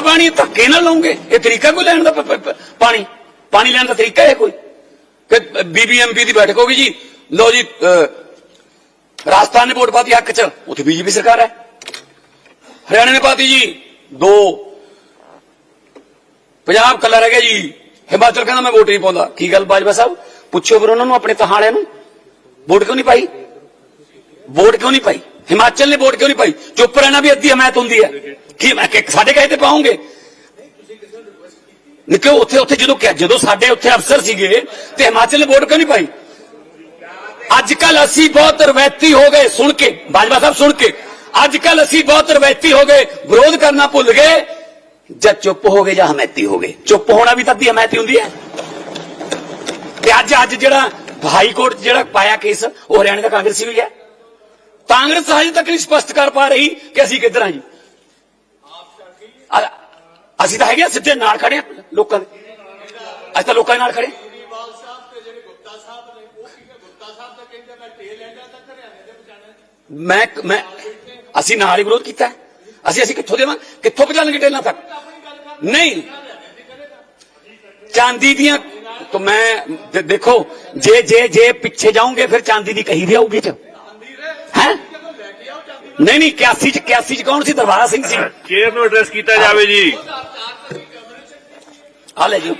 ਠੰਡਾ ਪਾਣੀ ਧੱਕੇ ਨਾਲ ਲਓਗੇ ਇਹ ਤਰੀਕਾ ਕੋਈ ਲੈਣ ਦਾ ਪ- ਪ- ਪ- ਪਾਣੀ ਪਾਣੀ ਲੈਣ ਦਾ ਤਰੀਕਾ ਹੈ ਕੋਈ ਕਿ ਬੀਬੀਐਮਪੀ ਦੀ ਬੈਠਕ ਹੋਗੀ ਜੀ ਲਓ ਜੀ ਅਹ, ਰਾਜਸਥਾਨ ਨੇ ਵੋਟ ਪਾਤੀ ਹੱਕ ਚ ਉੱਥੇ ਬੀਜੇਪੀ ਸਰਕਾਰ ਹੈ ਹਰਿਆਣਾ ਨੇ ਪਾਤੀ ਜੀ ਦੋ ਪੰਜਾਬ ਕੱਲਾ ਰਹਿ ਗਿਆ ਜੀ ਹਿਮਾਚਲ ਕਹਿੰਦਾ ਮੈਂ ਵੋਟ ਨਹੀਂ ਪਾਉਂਦਾ ਕੀ ਗੱਲ ਬਾਜਵਾ ਸਾਹਿਬ ਪੁੱਛੋ ਫਿਰ ਉਹਨਾਂ ਨੂੰ ਆਪਣੇ ਤਹਾਲਿਆਂ ਨੂੰ ਵੋਟ ਕਿਉਂ ਨਹੀਂ ਪਾਈ ਵੋਟ ਕਿਉਂ ਨਹੀਂ ਪਾਈ ਹਿਮਾਚਲ ਨੇ ਵੋਟ ਕਿਉਂ ਨਹੀਂ ਪਾਈ ਚੁੱਪ ਰਹਿਣਾ ਵੀ ਅੱਧੀ ਹਮਾਇਤ ਹੁੰਦੀ ਹੈ ਕੀ ਮੈਂ ਕਿ ਸਾਡੇ ਕਹੇ ਤੇ ਪਾਉਂਗੇ। ਨਿਕੋ ਉੱਥੇ ਉੱਥੇ ਜਦੋਂ ਕਿ ਜਦੋਂ ਸਾਡੇ ਉੱਥੇ ਅਫਸਰ ਸੀਗੇ, ਤੇ ਹਿਮਾਚਲ ਨੇ ਵੋਟ ਕਿਉਂ ਨਹੀਂ ਪਾਈ? ਅੱਜ ਕੱਲ ਅਸੀਂ ਬਹੁਤ ਰਵੈਤੀ ਹੋ ਗਏ, ਸੁਣ ਕੇ, ਬਾਜਵਾ ਸਾਹਿਬ ਸੁਣ ਕੇ। ਅੱਜ ਕੱਲ ਅਸੀਂ ਬਹੁਤ ਰਵੈਤੀ ਹੋ ਗਏ, ਵਿਰੋਧ ਕਰਨਾ ਭੁੱਲ ਗਏ। ਜਦ ਚੁੱਪ ਹੋ ਗਏ ਜਾਂ ਹਮੈਤੀ ਹੋ ਗਏ। ਚੁੱਪ ਹੋਣਾ ਵੀ ਤਾਂ ਅੱਧੀ ਹਮੈਤੀ ਹੁੰਦੀ ਹੈ। ਤੇ ਅੱਜ ਅੱਜ ਜਿਹੜਾ ਹਾਈ ਕੋਰਟ 'ਚ ਜਿਹੜਾ ਪਾਇਆ ਕੇਸ, ਉਹ ਹਰਿਆਣਾ ਦਾ ਕਾਂਗਰਸੀ ਵੀ ਹੈ। ਕਾਂਗਰਸ ਹਜੇ ਤੱਕ ਨਹੀਂ ਸਪਸ਼ਟ ਕਰ ਪਾ ਰਹੀ ਕਿ ਅਸੀਂ ਕਿੱਧਰ ਹਾਂ ਜੀ। ਅ- ਅਸੀਂ ਤਾਂ ਹੈਗੇ ਸਿੱਧੇ ਨਾਲ ਖੜੇ ਲੋਕਾਂ ਦੇ। ਅਸੀਂ ਤਾਂ ਲੋਕਾਂ ਦੇ ਨਾਲ ਖੜੇ ਮੈਂ ਮੈਂ ਅਸੀਂ ਨਾਲ ਹੀ ਵਿਰੋਧ ਕੀਤਾ। ਅਸੀਂ ਅਸੀਂ ਕਿੱਥੋਂ ਦੇਵਾਂ? ਕਿੱਥੋਂ ਪਹੁੰਚਾਣਗੇ ਟੇਲਾਂ ਤੱਕ? ਨਹੀਂ। ਚਾਂਦੀ ਦੀਆਂ ਤਾਂ ਮੈਂ ਦੇਖੋ ਜੇ ਜੇ ਜੇ ਪਿੱਛੇ ਜਾਓਗੇ ਫਿਰ ਚਾਂਦੀ ਦੀ ਕਹੀ ਵੀ ਆਊਗੀ ਚ। ਨਹੀਂ ਨਹੀਂ 81 ਚ 81 ਚ ਕੌਣ ਸੀ ਦਰਬਾਰਾ ਸਿੰਘ ਸੀ ਚੇਅਰ ਨੂੰ ਐਡਰੈਸ ਕੀਤਾ ਜਾਵੇ ਜੀ ਆ ਲੈ ਜੀ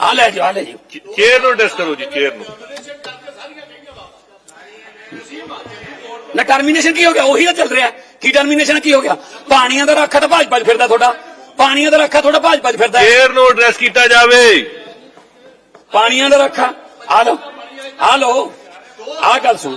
ਆ ਲੈ ਜੀ ਆ ਲੈ ਜੀ ਚੇਅਰ ਨੂੰ ਐਡਰੈਸ ਕਰੋ ਜੀ ਚੇਅਰ ਨੂੰ ਨਾ ਟਰਮੀਨੇਸ਼ਨ ਕੀ ਹੋ ਗਿਆ ਉਹੀ ਤਾਂ ਚੱਲ ਰਿਹਾ ਕੀ ਟਰਮੀਨੇਸ਼ਨ ਕੀ ਹੋ ਗਿਆ ਪਾਣੀਆਂ ਦਾ ਰੱਖਾ ਤਾਂ ਭਾਜ ਭੱਜ ਫਿਰਦਾ ਤੁਹਾਡਾ ਪਾਣੀਆਂ ਦਾ ਰੱਖਾ ਤੁਹਾਡਾ ਭਾਜ ਭੱਜ ਫਿਰਦਾ ਹੈ। ਚੇਅਰ ਨੂੰ ਐਡਰੈਸ ਕੀਤਾ ਜਾਵੇ ਪਾਣੀਆਂ ਦਾ ਰੱਖਾ ਆ ਲਓ ਆ ਲਓ ਆ ਗੱਲ ਸੁਣ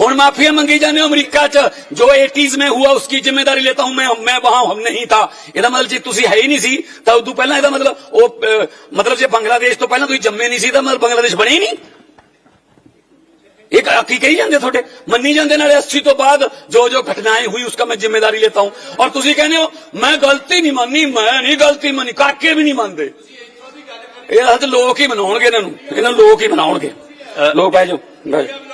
ਹੁਣ ਮਾਫੀਆ ਮੰਗੀ ਜਾਂਦੇ ਹੋ ਅਮਰੀਕਾ 'ਚ ਜੋ 80s ਮੈਂ ਹੁਆ ਉਸकी ਜ਼ਿੰਮੇਵਾਰੀ ਲੈਤਾ ਹੂੰ ਮੈਂ ਮੈਂ ਵਹਾਂ ਹਮ ਨਹੀਂ ਥਾ ਇਹਦਾ ਮਤਲਬ ਜੇ ਤੁਸੀਂ ਹੈ ਹੀ ਨਹੀਂ ਸੀ ਤਾਂ ਉਦੋਂ ਪਹਿਲਾਂ ਇਹਦਾ ਮਤਲਬ ਉਹ ਮਤਲਬ ਜੇ ਬੰਗਲਾਦੇਸ਼ ਤੋਂ ਪਹਿਲਾਂ ਤੁਸੀਂ ਜੰਮੇ ਨਹੀਂ ਸੀ ਤਾਂ ਮਤਲਬ ਬੰਗਲਾਦੇਸ਼ ਬਣੇ ਹੀ ਨਹੀਂ एक की कही जाते थोड़े मनी जाते नाले अस्सी तो बाद जो जो घटनाएँ हुई उसका मैं ज़िम्मेदारी लेता हूँ और तुम कहने हो मैं गलती नहीं मानी मैं नहीं गलती मानी काके भी नहीं मानते लोग ही मना लोग ही मना लोग बह जाओ बह जाओ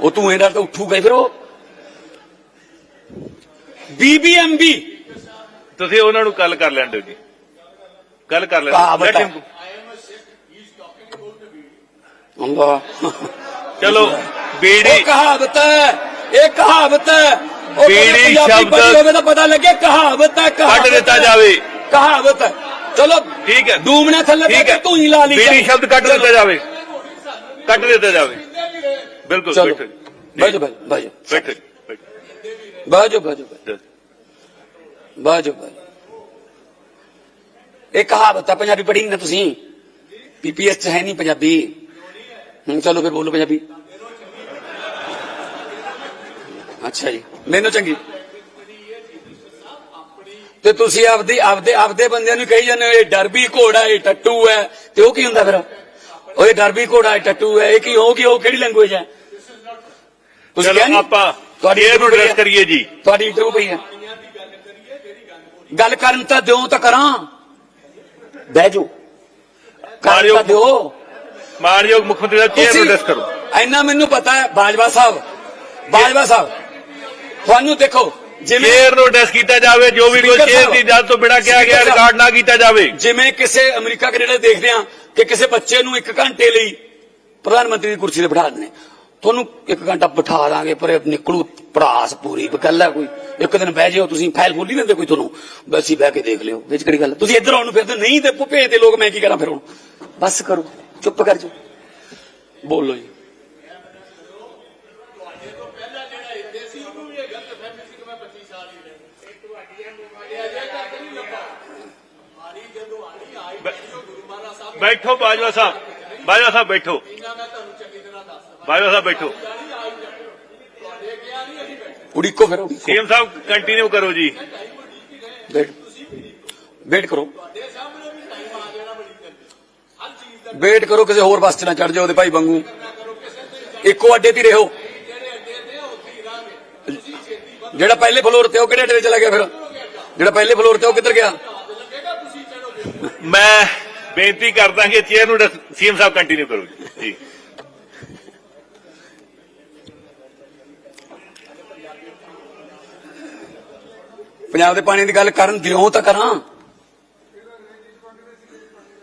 ਉਹ ਧੂਏ ਨਾਲ ਤਾਂ ਉੱਠੂਗਾ ਫਿਰ ਉਹ। ਬੀਬੀਐਮਬੀ ਤੁਸੀਂ ਉਹਨਾਂ ਨੂੰ ਕੱਲ ਕਰ ਲੈਣ ਦਿਓ ਜੀ। ਕੱਲ ਕਰ ਲੈਣ ਕਹਾਵਤ Let ਹੈ। him- ਅੱਲਾ ਚਲੋ ਬੀੜੀ। ਕਹਾਵਤ ਹੈ ਇਹ ਕਹਾਵਤ ਹੈ। ਬੀੜੀ ਸ਼ਬਦ- ਹੋਵੇ ਤਾਂ ਪਤਾ ਲੱਗੇ ਕਹਾਵਤ ਹੈ ਕੱਢ ਦਿੱਤਾ। ਜਾਵੇ। ਕਹਾਵਤ ਹੈ। ਚਲੋ ਠੀਕ ਹੈ। ਡੂਮਣੇ ਥੱਲੇ ਤੂੰ ਹੀ ਲਾ ਲਈ ਬੀੜੀ ਸ਼ਬਦ ਕੱਢ ਦਿੱਤਾ ਜਾਵੇ। ਕੱਢ ਦਿੱਤਾ ਜਾਵੇ। ਬਿਲਕੁਲ ਚਲੋ ਬੈਠੋ। ਬਾਜੋ ਬਾਜੋ ਬੈਠੋ ਬਾਜੋ ਬਾਜੋ ਜੀ। ਬਾਜੋ ਬਾਜੋ ਇਹ ਕਹਾਵਤ ਹੈ ਪੰਜਾਬੀ ਪੜ੍ਹੀ ਨਾ ਤੁਸੀਂ। ਪੀਪੀਐਸ ਚ ਹੈ ਨਹੀਂ ਪੰਜਾਬੀ। ਹੁਣ ਚਲੋ ਫਿਰ ਬੋਲੋ ਪੰਜਾਬੀ। ਅੱਛਾ ਜੀ ਮੈਨੂੰ ਚੰਗੀ। ਤੇ ਤੁਸੀਂ ਆਪਦੀ ਆਪਦੇ ਆਪਦੇ ਬੰਦਿਆਂ ਨੂੰ ਕਹੀ ਜਾਂਦੇ ਹੋ ਇਹ ਡਰਬੀ ਘੋੜਾ ਇਹ ਟੱਟੂ ਹੈ। ਤੇ ਉਹ ਕੀ ਹੁੰਦਾ ਫਿਰ? ਇਹ ਡਰਬੀ ਘੋੜਾ ਇਹ ਟੱਟੂ ਹੈ ਇਹ ਕੀ ਉਹ ਕੀ ਉਹ ਕਿਹੜੀ ਲੈਂਗੁਏਜ ਹੈ ਤੁਸੀਂ ਕਿਹਾ ਚਲੋ ਨਹੀਂ? ਆਪਾਂ ਤੁਹਾਡੀ ਚੇਅਰ ਨੂੰ ਐਡਰੈਸ ਕਰੀਏ ਜੀ ਤੁਹਾਡੀ ਇੰਟਰਵਿਊ ਪਈ ਹੈ ਗੱਲ ਕਰਨ ਤਾਂ ਦਿਓ ਤਾਂ ਕਰਾਂ ਬਹਿ ਜਾਓ ਕਰਨ। ਤਾਂ ਦਿਓ ਮਾਨਯੋਗ ਮੁੱਖ ਮੰਤਰੀ ਦਾ ਨੂੰ ਐਡਰੈਸ ਕਰੋ ਇੰਨਾ ਮੈਨੂੰ ਪਤਾ ਹੈ ਬਾਜਵਾ ਸਾਹਿਬ ਬਾਜਵਾ ਸਾਹਿਬ ਤੁਹਾਨੂੰ ਦੇਖੋ ਜਿਵੇਂ ਨੂੰ ਐਡਰੈਸ ਕੀਤਾ ਜਾਵੇ ਜੋ ਵੀ ਕੋਈ ਸਾਹਿਬ। ਦੀ ਇਜਾਜ਼ਤ ਤੋਂ ਬਿਨਾਂ ਕਿਹਾ ਗਿਆ। ਰਿਕਾਰਡ ਨਾ ਕੀਤਾ ਜਾਵੇ ਜਿਵੇਂ ਕਿਸੇ ਅਮਰੀਕਾ ਕੈਨੇਡਾ ਦੇਖਦੇ ਆ ਕਿ ਕਿਸੇ ਬੱਚੇ ਨੂੰ 1 ਘੰਟੇ ਲਈ ਪ੍ਰਧਾਨ ਮੰਤਰੀ ਦੀ ਕੁਰਸੀ ਤੇ ਬਿਠਾ ਦਿੰਦੇ। ਤੁਹਾਨੂੰ 1 ਘੰਟਾ ਬਿਠਾ ਦਾਂਗੇ ਪਰ ਨਿਕਲੂ ਪੜਾਸ ਪੂਰੀ ਗੱਲ ਹੈ ਕੋਈ ਇੱਕ ਦਿਨ ਬਹਿ ਜਿਓ ਤੁਸੀਂ ਫਾਈਲ ਖੋਲੀ ਦਿੰਦੇ ਕੋਈ ਤੁਹਾਨੂੰ। ਬਸ ਬਹਿ ਕੇ ਦੇਖ ਲਿਓ ਵਿੱਚ ਕਿਹੜੀ ਗੱਲ? ਤੁਸੀਂ ਇੱਧਰ ਆਉਣ ਨੂੰ ਫਿਰਦੇ ਨਹੀਂ ਤੇ ਭੇਜ ਦੇ ਲੋਕ ਮੈਂ ਕੀ ਕਰਾਂ ਫਿਰ ਹੁਣ? ਬਸ ਕਰੋ ਚੁੱਪ ਕਰ ਜਾਓ। ਬੋਲੋ ਜੀ ਤੁਹਾਡੇ ਤੋਂ ਪਹਿਲਾਂ ਜਿਹੜਾ ਇੱਥੇ ਸੀ ਉਹਨੂੰ ਵੀ ਇਹ ਗਲਤ ਫਹਿਮੀ ਸੀ ਕਿ ਮੈਂ 25 ਸਾਲ ਹੀ ਰਹਿਣਾ ਇਹ ਤੁਹਾਡੀਆਂ ਬਿਮਾਰੀਆਂ ਅਜੇ ਤੱਕ ਨਹੀਂ ਲੱਭਾ ਮਾਰੀ ਜਦੋਂ ਆਣੀ ਆਈ ਬੈਠੋ ਬਾਜਵਾ ਸਾਹਿਬ। ਬਾਜਵਾ ਸਾਹਿਬ ਬੈਠੋ। ਬਾਜਵਾ ਸਾਹਿਬ ਬੈਠੋ। ਉਡੀਕੋ ਫਿਰ। ਸੀਐਮ ਸਾਹਿਬ ਕੰਟੀਨਿਊ ਕਰੋ ਜੀ। ਵੇਟ। ਵੇਟ ਕਰੋ। ਵੇਟ ਕਰੋ ਕਿਸੇ ਹੋਰ ਬੱਸ 'ਚ ਨਾ ਚੜ ਜਾਓ ਉਹਦੇ ਭਾਈ ਵਾਂਗੂ। ਇੱਕੋ ਅੱਡੇ ਤੇ ਰਹੋ। ਜਿਹੜੇ ਤੇ ਪਹਿਲੇ ਫਲੋਰ ਤੇ ਉਹ ਕਿਹੜੇ ਅੱਡੇ ਤੇ ਚਲਾ ਗਿਆ ਫਿਰ? ਜਿਹੜਾ ਪਹਿਲੇ ਫਲੋਰ ਤੇ ਉਹ ਕਿੱਧਰ ਗਿਆ? ਮੈਂ ਬੇਨਤੀ ਕਰਦਾ ਕਿ ਚੇਅਰ ਨੂੰ ਸੀਐਮ ਸਾਹਿਬ ਕੰਟੀਨਿਊ ਕਰੋ ਜੀ। ਪੰਜਾਬ ਦੇ ਪਾਣੀ ਦੀ ਗੱਲ ਕਰਨ ਦਿਓ ਤਾਂ ਕਰਾਂ।